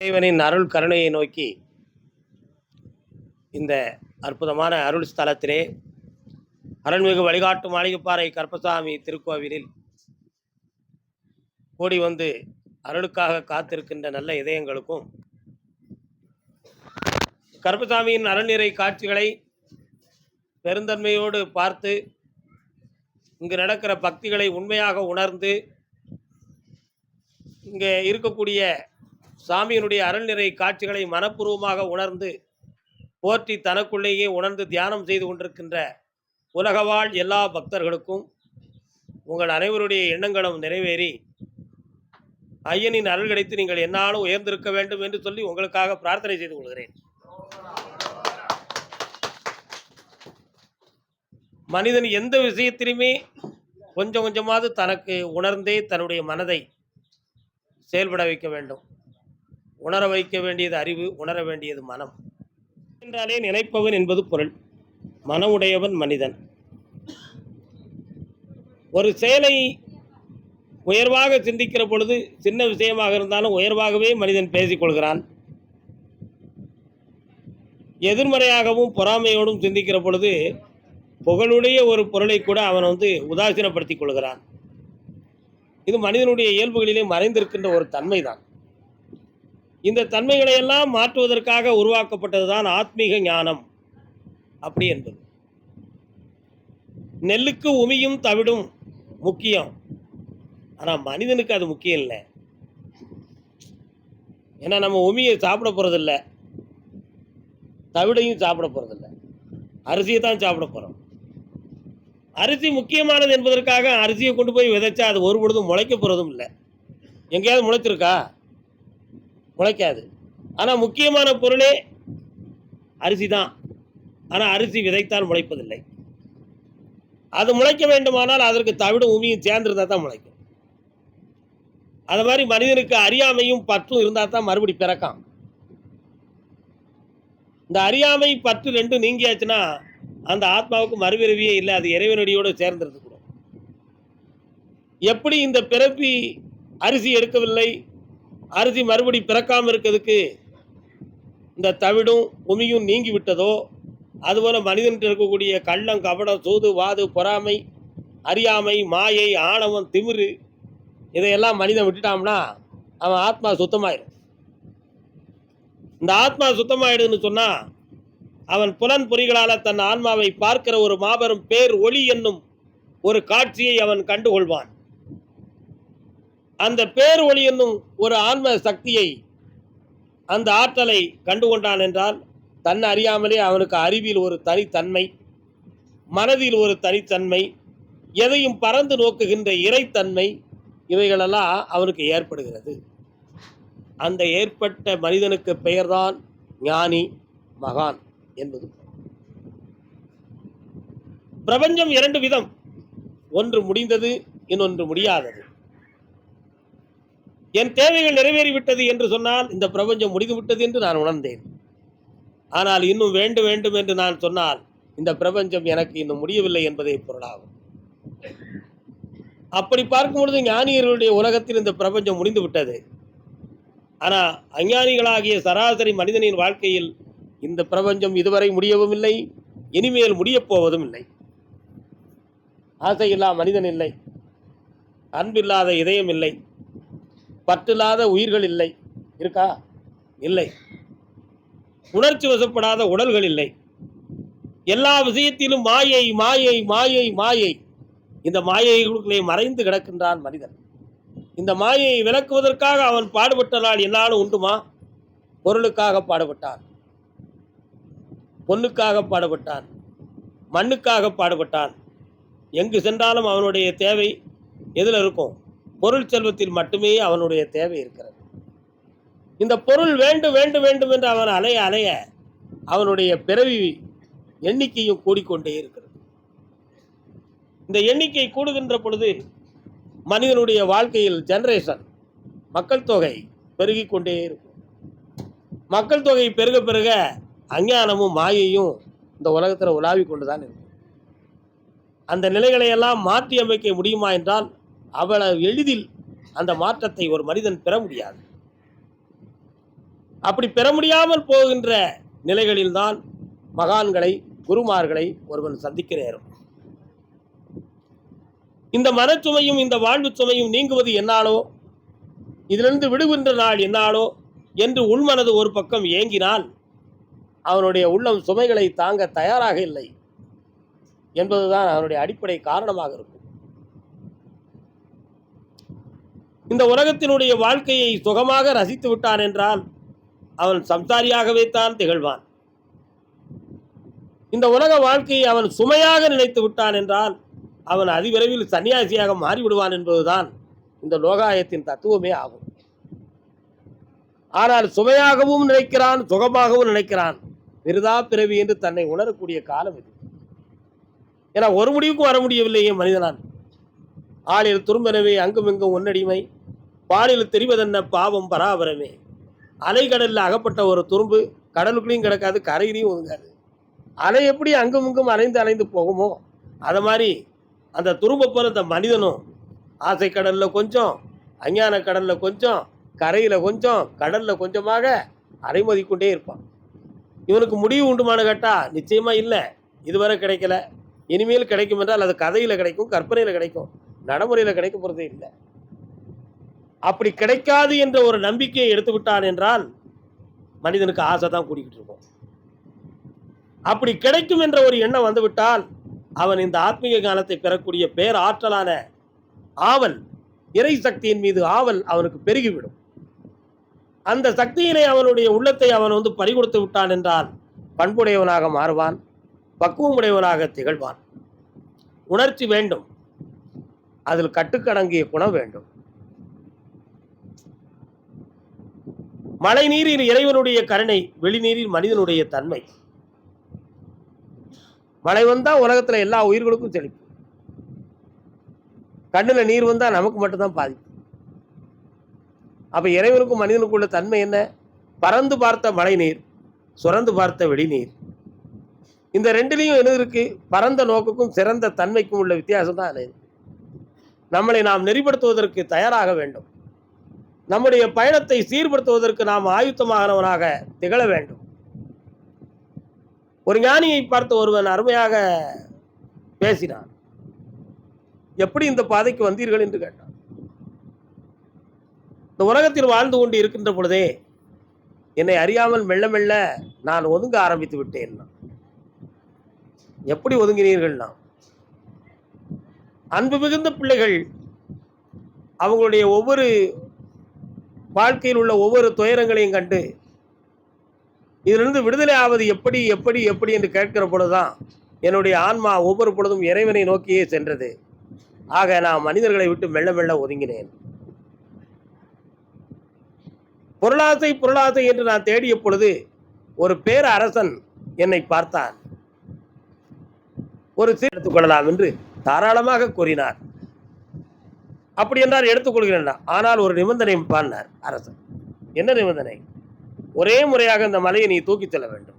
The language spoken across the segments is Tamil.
இறைவனின் அருள் கருணையை நோக்கி இந்த அற்புதமான அருள் ஸ்தலத்திலே அருள்மிகு வழிகாட்டு மாளிகைப்பாறை கருப்பசாமி திருக்கோவிலில் கூடி வந்து அருளுக்காக காத்திருக்கின்ற நல்ல இதயங்களுக்கும் கருப்பசாமியின் அருள்நிறை காட்சிகளை பெருந்தன்மையோடு பார்த்து இங்கு நடக்கிற பக்திகளை உண்மையாக உணர்ந்து இங்கே இருக்கக்கூடிய சாமியினுடைய அருள்நிறை காட்சிகளை மனப்பூர்வமாக உணர்ந்து போற்றி தனக்குள்ளேயே உணர்ந்து தியானம் செய்து கொண்டிருக்கின்ற உலகவாழ் எல்லா பக்தர்களுக்கும் உங்கள் அனைவருடைய எண்ணங்களும் நிறைவேறி ஐயனின் அருள் கிடைத்து நீங்கள் என்னாலும் உயர்ந்திருக்க வேண்டும் என்று சொல்லி உங்களுக்காக பிரார்த்தனை செய்து கொள்கிறேன். மனிதன் எந்த விஷயத்திலுமே கொஞ்சம் கொஞ்சமாவது தனக்கு உணர்ந்தே தன்னுடைய மனதை செயல்பட வைக்க வேண்டும். உணர வைக்க வேண்டியது அறிவு உணர வேண்டியது மனம். என்றாலே நினைப்பவன் என்பது பொருள். மனமுடையவன் மனிதன். ஒரு செயலை உயர்வாக சிந்திக்கிற பொழுது சின்ன விஷயமாக இருந்தாலும் உயர்வாகவே மனிதன் பேசிக்கொள்கிறான் எதிர்மறையாகவும் பொறாமையோடும் சிந்திக்கிற பொழுது புகழுடைய ஒரு பொருளை கூட அவன் வந்து உதாசீனப்படுத்திக் கொள்கிறான். இது மனிதனுடைய இயல்புகளிலே மறைந்திருக்கின்ற ஒரு தன்மை தான் இந்த தன்மைகளை எல்லாம் மாற்றுவதற்காக உருவாக்கப்பட்டதுதான் ஆத்மீக ஞானம் அப்படி என்பது. நெல்லுக்கு உமியும் தவிடும் முக்கியம். ஆனால் மனிதனுக்கு அது முக்கியம் இல்லை. ஏன்னா நம்ம உமியை சாப்பிட போகிறதில்ல தவிடையும் சாப்பிட போகிறதில்ல அரிசியை தான் சாப்பிட போகிறோம் அரிசி முக்கியமானது என்பதற்காக அரிசியை கொண்டு போய் விதைச்சா அது ஒரு பொழுதும் முளைக்க போகிறதும் இல்லை. எங்கேயாவது முளைச்சிருக்கா? முளைக்காது ஆனால் முக்கியமான பொருளே அரிசி தான் ஆனால் அரிசி விதைத்தால் முளைப்பதில்லை. அது முளைக்க வேண்டுமானால் அதற்கு தவிடும் உமியும் சேர்ந்திருந்தால் தான் முளைக்கும். அது மாதிரி மனிதனுக்கு அறியாமையும் பற்றும் இருந்தால் தான் மறுபடி பிறக்காம். இந்த அறியாமை பற்று ரெண்டும் நீங்கியாச்சுன்னா அந்த ஆத்மாவுக்கு மறுபிறவியே இல்லை. அது இறைவனடியோடு சேர்ந்துருந்துக்கூடும் எப்படி இந்த பிறப்பி அரிசி எடுக்கவில்லை? அரிசி மறுபடி பிறக்காமல் இருக்கிறதுக்கு இந்த தவிடும் உமியும் நீங்கி விட்டதோ அதுபோல் மனிதன்கிட்ட இருக்கக்கூடிய கள்ளம் கபடம் சூது வாது பொறாமை அறியாமை மாயை ஆணவம் திமிரு இதையெல்லாம் மனிதன் விட்டுட்டான்னா அவன் ஆத்மா சுத்தமாயிடும் இந்த ஆத்மா சுத்தமாயிடுதுன்னு சொன்னால் அவன் புலன் பொறிகளால் தன் ஆன்மாவை பார்க்கிற ஒரு மாபெரும் பேர் ஒளி என்னும் ஒரு காட்சியை அவன் கண்டுகொள்வான். அந்த பேர் ஒளி என்னும் ஒரு ஆன்ம சக்தியை அந்த ஆற்றலை கண்டுகொண்டான் என்றால் தன்னை அறியாமலே அவனுக்கு அறிவில் ஒரு தனித்தன்மை மனதில் ஒரு தனித்தன்மை எதையும் பறந்து நோக்குகின்ற இறைத்தன்மை இவைகளெல்லாம் அவனுக்கு ஏற்படுகிறது. அந்த ஏற்பட்ட மனிதனுக்கு பெயர்தான் ஞானி மகான் என்பது. பிரபஞ்சம் இரண்டு விதம் ஒன்று முடிந்தது இன்னொன்று முடியாதது. என் தேவைகள் நிறைவேறிவிட்டது என்று சொன்னால் இந்த பிரபஞ்சம் முடிந்துவிட்டது என்று நான் உணர்ந்தேன். ஆனால் இன்னும் வேண்டும் வேண்டும் என்று நான் சொன்னால் இந்த பிரபஞ்சம் எனக்கு இன்னும் முடியவில்லை என்பதே பொருளாகும். அப்படி பார்க்கும் பொழுது ஞானியர்களுடைய உலகத்தில் இந்த பிரபஞ்சம் முடிந்து விட்டது ஆனால் அஞ்ஞானிகளாகிய சராசரி மனிதனின் வாழ்க்கையில் இந்த பிரபஞ்சம் இதுவரை முடியவும் இல்லை இனிமேல் முடியப் போவதும் இல்லை. ஆசையில்லா மனிதன் இல்லை. அன்பில்லாத இதயம் இல்லை. பற்றில்லாத உயிர்கள் இல்லை. இருக்கா? இல்லை. உணர்ச்சி வசப்படாத உடல்கள் இல்லை. எல்லா விஷயத்திலும் மாயை மாயை மாயை மாயை. இந்த மாயைகளுக்குள்ளே மறைந்து கிடக்கின்றான் மனிதன். இந்த மாயையை விளக்குவதற்காக அவன் பாடுபட்ட நாள் என்னாலும் உண்டுமா? பொருளுக்காக பாடுபட்டான். பொண்ணுக்காக பாடுபட்டான். மண்ணுக்காக பாடுபட்டான். எங்கு சென்றாலும் அவனுடைய தேவை எதில் இருக்கும்? பொருள் செல்வத்தில் மட்டுமே அவனுடைய தேவை இருக்கிறது. இந்த பொருள் வேண்டும் வேண்டும் வேண்டும் என்று அவன் அலைய அலைய அவனுடைய பிறவி எண்ணிக்கையும் கூடிக்கொண்டே இருக்கிறது. இந்த எண்ணிக்கை கூடுகின்ற பொழுது மனிதனுடைய வாழ்க்கையில் ஜெனரேஷன் மக்கள் தொகை பெருகி கொண்டே இருக்கும். மக்கள் தொகை பெருக பெருக அஞ்ஞானமும் மாயையும் இந்த உலகத்தில் உலாவி கொண்டு தான் இருக்கும் அந்த நிலைகளை எல்லாம் மாற்றி அமைக்க முடியுமா என்றால் அவ்வளவு எளிதில் அந்த மாற்றத்தை ஒரு மனிதன் பெற முடியாது. அப்படி பெற முடியாமல் போகின்ற நிலைகளில்தான் மகான்களை குருமார்களை ஒருவன் சந்திக்க நேரும் இந்த மனச்சுமையும் இந்த வாழ்வு சுமையும் நீங்குவது என்னாலோ இதிலிருந்து விடுகின்ற நாள் என்னாலோ என்று உள்மனது ஒரு பக்கம் ஏங்கினால் அவனுடைய உள்ளம் சுமைகளை தாங்க தயாராக இல்லை என்பதுதான் அவனுடைய அடிப்படை காரணமாக இருக்கும். இந்த உலகத்தினுடைய வாழ்க்கையை சுகமாக ரசித்து விட்டான் என்றால் அவன் சம்சாரியாகவே தான் திகழ்வான். இந்த உலக வாழ்க்கையை அவன் சுமையாக நினைத்து விட்டான் என்றால் அவன் அதிவிரைவில் சன்னியாசியாக மாறிவிடுவான் என்பதுதான் இந்த லோகாயத்தின் தத்துவமே ஆகும். ஆனால் சுமையாகவும் நினைக்கிறான் சுகமாகவும் நினைக்கிறான். விருதா பிறவி என்று தன்னை உணரக்கூடிய காலம் இது. ஏன்னா ஒரு முடிவுக்கும் வர முடியவில்லையே மனிதனான் ஆளில் துரும்பெனவே அங்குமிங்கும் ஒன்னடிமை பாலில் தெரிவதென்ன பாவம் பராபரமே? அலைக்கடலில் அகப்பட்ட ஒரு துரும்பு கடலுக்குள்ளேயும் கிடக்காது கரையிலையும் ஒதுங்காது. அலை எப்படி அங்கும் இங்கும் அலைந்து அலைந்து போகுமோ அதை மாதிரி அந்த துரும்பை போல இந்த மனிதனும் ஆசை கடலில் கொஞ்சம் அஞ்ஞான கடலில் கொஞ்சம் கரையில் கொஞ்சம் கடலில் கொஞ்சமாக அலைமதி கொண்டே இருப்பான். இவனுக்கு முடிவு உண்டுமான கேட்டால் நிச்சயமாக இல்லை. இதுவரை கிடைக்கல. இனிமேல் கிடைக்கும் என்றால் அது கதையில் கிடைக்கும் கற்பனையில் கிடைக்கும். நடைமுறையில் கிடைக்க போகிறதே இல்லை. அப்படி கிடைக்காது என்ற ஒரு நம்பிக்கையை எடுத்து விட்டான் என்றால் மனிதனுக்கு ஆசை தான் கூடிக்கிட்டு இருக்கும். அப்படி கிடைக்கும் என்ற ஒரு எண்ணம் வந்துவிட்டால் அவன் இந்த ஆத்மீக ஞானத்தை பெறக்கூடிய பேர் ஆற்றலான ஆவல் இறை சக்தியின் மீது ஆவல் அவனுக்கு பெருகிவிடும். அந்த சக்தியினை அவனுடைய உள்ளத்தை அவன் வந்து பறிகொடுத்து விட்டான் என்றால் பண்புடையவனாக மாறுவான் பக்குவமுடையவனாக திகழ்வான். உணர்ச்சி வேண்டும். அதில் கட்டுக்கடங்கிய குணம் வேண்டும். மழை நீரில் இறைவனுடைய கருணை வெளிநீரில் மனிதனுடைய தன்மை. மழை வந்தா உலகத்துல எல்லா உயிர்களுக்கும் செழிப்பு. கண்ணுல நீர் வந்தா நமக்கு மட்டும்தான் பாதிப்பு. அப்ப இறைவனுக்கும் மனிதனுக்கும் உள்ள தன்மை என்ன? பறந்து பார்த்த மழை நீர் சுரந்து பார்த்த வெளிநீர். இந்த ரெண்டுலையும் என்ன இருக்கு? பரந்த நோக்குக்கும் சிறந்த தன்மைக்கும் உள்ள வித்தியாசம் தான் அது. நம்மளை நாம் நெறிப்படுத்துவதற்கு தயாராக வேண்டும். நம்முடைய பயணத்தை சீர்படுத்துவதற்கு நாம் ஆயுத்தமாகனவனாக திகழ வேண்டும். ஒரு ஞானியை பார்த்து ஒருவன் அருமையாக பேசினான். எப்படி இந்த பாதைக்கு வந்தீர்கள்? என்று கேட்டான். இந்த உலகத்தில் வாழ்ந்து கொண்டு இருக்கின்ற பொழுதே என்னை அறியாமல் மெல்ல மெல்ல நான் ஒதுங்க ஆரம்பித்து விட்டேன். எப்படி ஒதுங்கினீர்கள் நாம்? அன்பு மிகுந்த பிள்ளைகள் அவங்களுடைய ஒவ்வொரு வாழ்க்கையில் உள்ள ஒவ்வொரு துயரங்களையும் கண்டு இதிலிருந்து விடுதலை ஆவது எப்படி எப்படி எப்படி? என்று கேட்கிற பொழுதுதான் என்னுடைய ஆன்மா ஒவ்வொரு பொழுதும் இறைவனை நோக்கியே சென்றது. ஆக நான் மனிதர்களை விட்டு மெல்ல மெல்ல ஒதுங்கினேன். பொருளாசை பொருளாசை என்று நான் தேடிய பொழுது ஒரு பேர அரசன் என்னை பார்த்தான். ஒரு சீர் எடுத்துக்கொள்ளலாம் என்று தாராளமாக கூறினார். அப்படி என்றால் எடுத்துக்கொள்கிறேன் ஆனால் ஒரு நிபந்தனை பாடினார் அரசன் என்ன நிபந்தனை? ஒரே முறையாக இந்த மலையை நீ தூக்கிச் செல்ல வேண்டும்.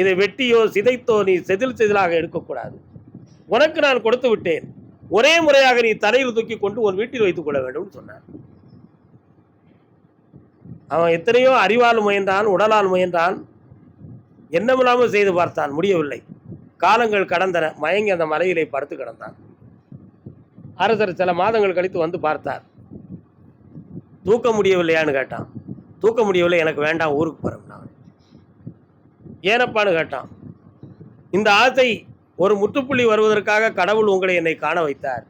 இதை வெட்டியோ சிதைத்தோ நீ செதில் செதிலாக எடுக்கக்கூடாது. உனக்கு நான் கொடுத்து விட்டேன். ஒரே முறையாக நீ தலையில் தூக்கி கொண்டு உன் வீட்டில் வைத்துக் கொள்ள வேண்டும் சொன்னார். அவன் எத்தனையோ அறிவால் முயன்றான் உடலால் முயன்றான். என்னமில்லாமல் செய்து பார்த்தான். முடியவில்லை. காலங்கள் கடந்தன. மயங்கி அந்த மலையிலே படுத்து கிடந்தான். அரசர் சில மாதங்கள் கழித்து வந்து பார்த்தார். தூக்க முடியவில்லையான்னு கேட்டான். தூக்க முடியவில்லை எனக்கு வேண்டாம் ஊருக்கு போகிறேன் நான். ஏனப்பான்னு கேட்டான். இந்த ஆசை ஒரு முற்றுப்புள்ளி வருவதற்காக கடவுள் உங்களை என்னை காண வைத்தார்.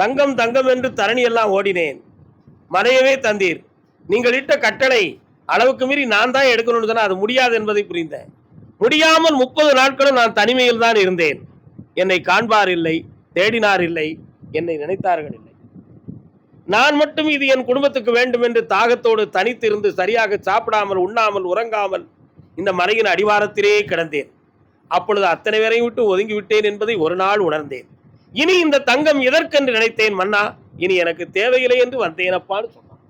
தங்கம் தங்கம் என்று தரணியெல்லாம் ஓடினேன். மறையவே தந்தீர். நீங்கள் இட்ட கட்டளை அளவுக்கு மீறி நான் தான் எடுக்கணும்னு சொன்னா அது முடியாது என்பதை புரிந்தேன். முடியாமல் முப்பது நாட்களும் நான் தனிமையில் தான் இருந்தேன். என்னை காண்பார் இல்லை. தேடினார் இல்லை என்னை நினைத்தார்கள் இல்லை. நான் மட்டும் இது என் குடும்பத்துக்கு வேண்டும் என்று தாகத்தோடு தனித்திருந்து சரியாக சாப்பிடாமல் உண்ணாமல் உறங்காமல் இந்த மலையின் அடிவாரத்திலே கிடந்தேன். அப்பொழுது அத்தனை பேரையும் விட்டு ஒதுங்கி விட்டேன் என்பதை ஒரு நாள் உணர்ந்தேன். இனி இந்த தங்கம் எதற்கென்று நினைத்தேன் மன்னா? இனி எனக்கு தேவையில்லை என்று வந்தேன் அப்பான்னு சொன்னான்.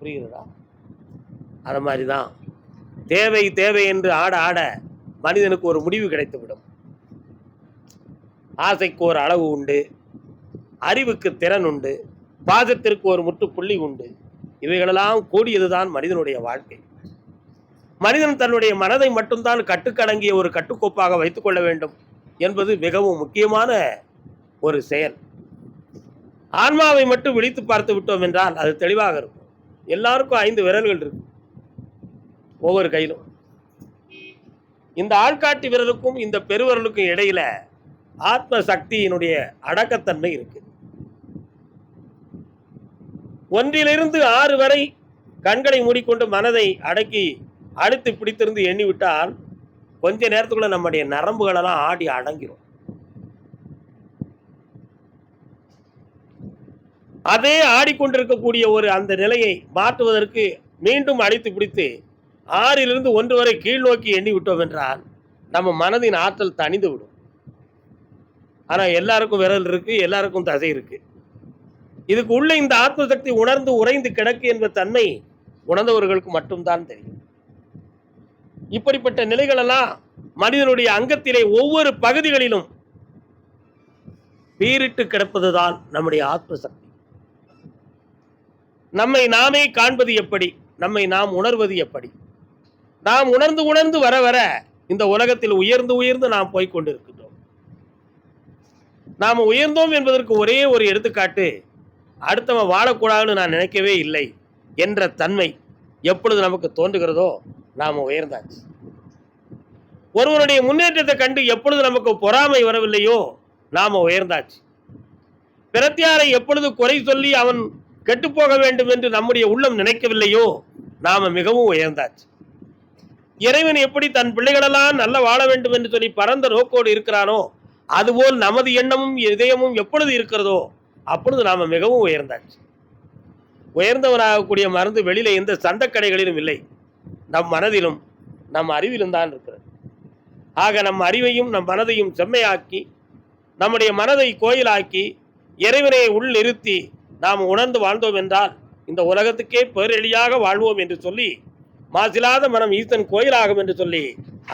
புரிகிறதா? அது மாதிரிதான். தேவை தேவை என்று ஆட ஆட மனிதனுக்கு ஒரு முடிவு கிடைத்துவிடும். ஆசைக்கு ஒரு அளவு உண்டு. அறிவுக்கு திறன் உண்டு. பாசத்திற்கு ஒரு முற்றுப்புள்ளி உண்டு. இவைகளெல்லாம் கூடியதுதான் மனிதனுடைய வாழ்க்கை. மனிதன் தன்னுடைய மனதை மட்டும்தான் கட்டுக்கடங்கிய ஒரு கட்டுக்கோப்பாக வைத்துக் கொள்ள வேண்டும் என்பது மிகவும் முக்கியமான ஒரு செயல். ஆன்மாவை மட்டும் விழித்து பார்த்து விட்டோம் என்றால் அது தெளிவாக இருக்கும். எல்லாருக்கும் ஐந்து விரல்கள் இருக்கு ஒவ்வொரு கையிலும். இந்த ஆள்காட்டி விரலுக்கும் இந்த பெருவிரலுக்கும் இடையில ஆத்ம சக்தியினுடைய அடக்கத்தன்மை இருக்கு. ஒன்றிலிருந்து ஆறு வரை கண்களை மூடிக்கொண்டு மனதை அடக்கி அடுத்து பிடித்திருந்து எண்ணி விட்டால் கொஞ்ச நேரத்துக்குள்ள நம்முடைய நரம்புகளெல்லாம் ஆடி அடங்கிரும். அதே ஆடிக்கொண்டிருக்கக்கூடிய ஒரு அந்த நிலையை மாற்றுவதற்கு மீண்டும் அடித்து பிடித்து ஆறிலிருந்து ஒன்று வரை கீழ் நோக்கி எண்ணி விட்டோம் என்றால் நம்ம மனதின் ஆற்றல் தணிந்து விடும். ஆனா எல்லாருக்கும் விரல் இருக்கு எல்லாருக்கும் தசை இருக்கு. இதுக்கு உள்ள இந்த ஆத்ம சக்தி உணர்ந்து உறைந்து கிடக்கு என்ற தன்மை உணர்ந்தவர்களுக்கு மட்டும்தான் தெரியும். இப்படிப்பட்ட நிலைகளெல்லாம் மனிதனுடைய அங்கத்திலே ஒவ்வொரு பகுதிகளிலும் பீரிட்டு கிடப்பதுதான் நம்முடைய ஆத்ம சக்தி நம்மை நாமே காண்பது எப்படி? நம்மை நாம் உணர்வது எப்படி? நாம் உணர்ந்து உணர்ந்து வர வர இந்த உலகத்தில் உயர்ந்து உயர்ந்து நாம் போய்க்கொண்டிருக்கிறோம் நாம் உயர்ந்தோம் என்பதற்கு ஒரே ஒரு எடுத்துக்காட்டு அடுத்தவன் வாழக்கூடாதுன்னு நான் நினைக்கவே இல்லை என்ற தன்மை எப்பொழுது நமக்கு தோன்றுகிறதோ நாம் உயர்ந்தாச்சு. ஒருவனுடைய முன்னேற்றத்தை கண்டு எப்பொழுது நமக்கு பொறாமை வரவில்லையோ நாம உயர்ந்தாச்சு. பிரத்தியாரை எப்பொழுது குறை சொல்லி அவன் கெட்டுப்போக வேண்டும் என்று நம்முடைய உள்ளம் நினைக்கவில்லையோ நாம் மிகவும் உயர்ந்தாச்சு. இறைவன் எப்படி தன் பிள்ளைகளெல்லாம் நல்ல வாழ வேண்டும் என்று சொல்லி பரந்த நோக்கோடு இருக்கிறானோ அதுபோல் நமது எண்ணமும் இதயமும் எப்பொழுது இருக்கிறதோ அப்பொழுது நாம் மிகவும் உயர்ந்தாச்சு. உயர்ந்தவனாகக்கூடிய மருந்து வெளியில எந்த சந்தக்கடைகளிலும் இல்லை. நம் மனதிலும் நம் அறிவிலும் தான் இருக்கிறது. ஆக நம் அறிவையும் நம் மனதையும் செம்மையாக்கி நம்முடைய மனதை கோயிலாக்கி இறைவனை உள் நிறுத்தி நாம் உணர்ந்து வாழ்ந்தோம் என்றால் இந்த உலகத்துக்கே பேரெளியாக வாழ்வோம் என்று சொல்லி மாசிலாத மனம் ஈசன் கோயிலாகும் என்று சொல்லி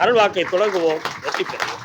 அருள்வாக்கை தொடங்குவோம். வெற்றி பெறுவோம்.